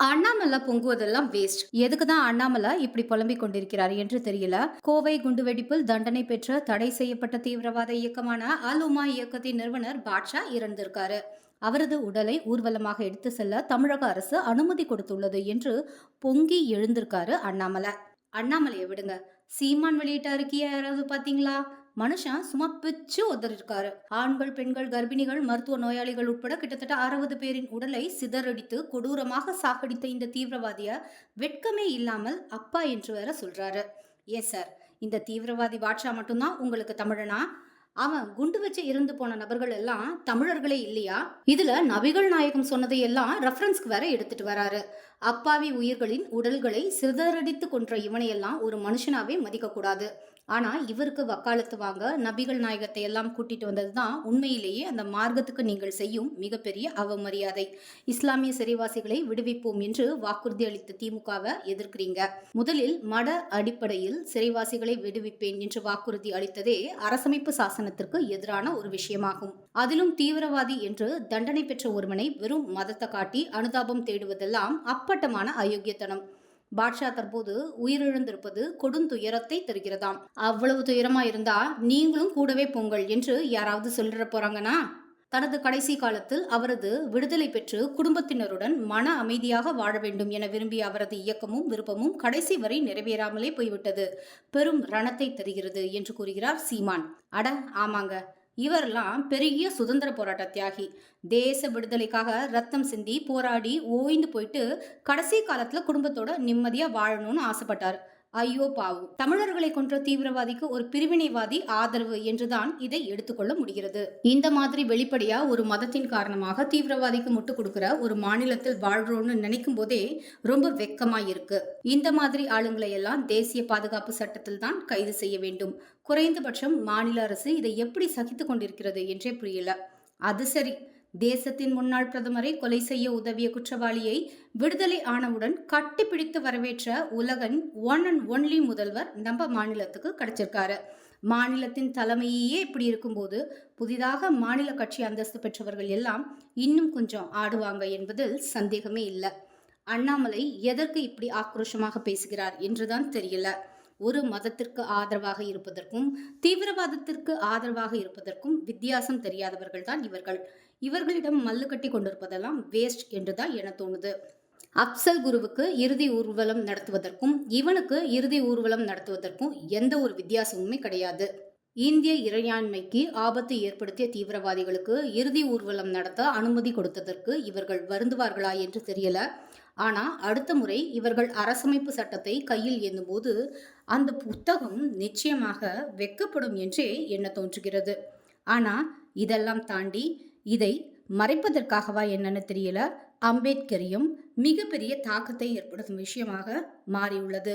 Annamalai பொங்குவதெல்லாம் waste எதுக்கு தான் அண்ணாமலை இப்படி புலம்பிக் கொண்டிருக்கிறார் என்று தெரியல. கோவை குண்டுவெடிப்பில் தண்டனை பெற்ற தடை செய்யப்பட்ட தீவிரவாத இயக்கமான அலுமா இயக்கத்தின் நிறுவனர் பாட்ஷா இறந்திருக்காரு. அவரது உடலை ஊர்வலமாக எடுத்து செல்ல தமிழக அரசு அனுமதி கொடுத்துள்ளது என்று பொங்கி எழுந்திருக்காரு அண்ணாமலை. அண்ணாமலையை விடுங்க. சீமான் வெளியிட்ட அறிக்கையை யாராவது பாத்தீங்களா மனுஷன் சும்மா பிச்சு உதறிருக்காரு ஆண்கள் பெண்கள் கர்ப்பிணிகள் மருத்துவ நோயாளிகள் உட்பட கிட்டத்தட்ட அறுபது பேரின் உடலை சிதறடித்து கொடூரமாக சாகடித்த இந்த தீவிரவாதிய வெட்கமே இல்லாமல் அப்பா என்று வேற சொல்றாரு. ஏன் சார்? இந்த தீவிரவாதி பாட்ஷா மட்டும்தான் உங்களுக்கு தமிழனா? அவன் குண்டு வச்சு இறந்து போன நபர்கள் எல்லாம் தமிழர்களே இல்லையா? இதுல நபிகள் நாயகம் சொன்னதை எல்லாம் ரெஃபரன்ஸ்க்கு வேற எடுத்துட்டு வராரு. அப்பாவி உயிர்களின் உடல்களை சிதறடித்து கொன்ற இவனையெல்லாம் ஒரு மனுஷனாவே மதிக்க கூடாது ஆனா இவருக்கு வக்காலத்து வாங்க நபிகள் நாயகத்தை எல்லாம் கூட்டிட்டு வந்தது தான் உண்மையிலேயே அந்த மார்க்கத்துக்கு நீங்கள் செய்யும் மிகப்பெரிய அவமரியாதை. இஸ்லாமிய சிறைவாசிகளை விடுவிப்போம் என்று வாக்குறுதி அளித்த திமுகவை எதிர்க்கிறீங்க. முதலில் மட அடிப்படையில் சிறைவாசிகளை விடுவிப்பேன் என்று வாக்குறுதி அளித்ததே அரசமைப்பு சாசனத்திற்கு எதிரான ஒரு விஷயமாகும். அதிலும் தீவிரவாதி என்று தண்டனை பெற்ற ஒருவனை வெறும் மதத்தை காட்டி அனுதாபம் தேடுவதெல்லாம் அப்பட்டமான அயோக்கியத்தனம். பாட்ஷா தற்போது உயிரிழந்திருப்பது கொடுந்துயரத்தை தருகிறதாம். அவ்வளவு துயரமா இருந்தா நீங்களும் கூடவே போங்கள் என்று யாராவது சொல்லிட போறாங்கன்னா தனது கடைசி காலத்தில் அவரது விடுதலை பெற்று குடும்பத்தினருடன் மன அமைதியாக வாழ வேண்டும் என விரும்பிய அவரது இயக்கமும் விருப்பமும் கடைசி வரை நிறைவேறாமலே போய்விட்டது. பெரும் ரணத்தை தருகிறது என்று கூறுகிறார் சீமான். அட ஆமாங்க. இவரெல்லாம் பெரிய சுதந்திர போராட்ட தியாகி. தேச விடுதலைக்காக ரத்தம் சிந்தி போராடி ஓய்ந்து போயிட்டு கடைசி காலத்தில் குடும்பத்தோட நிம்மதியாக வாழணும்னு ஆசைப்பட்டார். ஐயோ பாவு. தமிழர்களை கொன்ற தீவிரவாதிக்கு ஒரு பிரிவினைவாதி ஆதரவு என்றுதான் இதை எடுத்துக்கொள்ள முடிகிறது. இந்த மாதிரி வெளிப்படையா ஒரு மதத்தின் காரணமாக தீவிரவாதிக்கு முட்டு கொடுக்கிற ஒரு மாநிலத்தில் வாழ்றோம்னு நினைக்கும் போதே ரொம்ப வெக்கமா இருக்கு இந்த மாதிரி ஆளுங்களை எல்லாம் தேசிய பாதுகாப்பு சட்டத்தில் தான் கைது செய்ய வேண்டும். குறைந்தபட்சம் மாநில அரசு இதை எப்படி சகித்து கொண்டிருக்கிறது என்றே புரியல. அது சரி. தேசத்தின் முன்னாள் பிரதமரை கொலை செய்ய உதவிய குற்றவாளியை விடுதலை ஆனவுடன் கட்டிப்பிடித்து வரவேற்ற உலகன் ஒன் அண்ட் ஒன்லி முதல்வர் நம்ம மாநிலத்துக்கு கிடைச்சிருக்காரு. மாநிலத்தின் தலைமையே இப்படி இருக்கும்போது புதிதாக மாநில கட்சி அந்தஸ்து பெற்றவர்கள் எல்லாம் இன்னும் கொஞ்சம் ஆடுவாங்க என்பதில் சந்தேகமே இல்லை. அண்ணாமலை எதற்கு இப்படி ஆக்ரோஷமாக பேசுகிறார் என்றுதான் தெரியல. ஒரு மதத்திற்கு ஆதரவாக இருப்பதற்கும் தீவிரவாதத்திற்கு ஆதரவாக இருப்பதற்கும் வித்தியாசம் தெரியாதவர்கள் தான் இவர்கள். இவர்களிடம் மல்லு கட்டி கொண்டிருப்பதெல்லாம் வேஸ்ட் என்றுதான் என தோணுது. அப்சல் குருவுக்கு இறுதி ஊர்வலம் நடத்துவதற்கும் இவனுக்கு இறுதி ஊர்வலம் நடத்துவதற்கும் எந்த ஒரு வித்தியாசமுமே கிடையாது. இந்திய இறையாண்மைக்கு ஆபத்து ஏற்படுத்திய தீவிரவாதிகளுக்கு இறுதி ஊர்வலம் நடத்த அனுமதி கொடுத்ததற்கு இவர்கள் வருந்துவார்களா என்று தெரியல. ஆனால் அடுத்த முறை இவர்கள் அரசமைப்பு சட்டத்தை கையில் ஏந்தும்போது அந்த புத்தகம் நிச்சயமாக வெக்கப்படும் என்றே எண்ண தோன்றுகிறது? ஆனால் இதெல்லாம் தாண்டி இதை மறைப்பதற்காகவா என்னன்னு தெரியல. அம்பேத்கரையும் மிகப்பெரிய தாக்கத்தை ஏற்படுத்தும் விஷயமாக மாறியுள்ளது.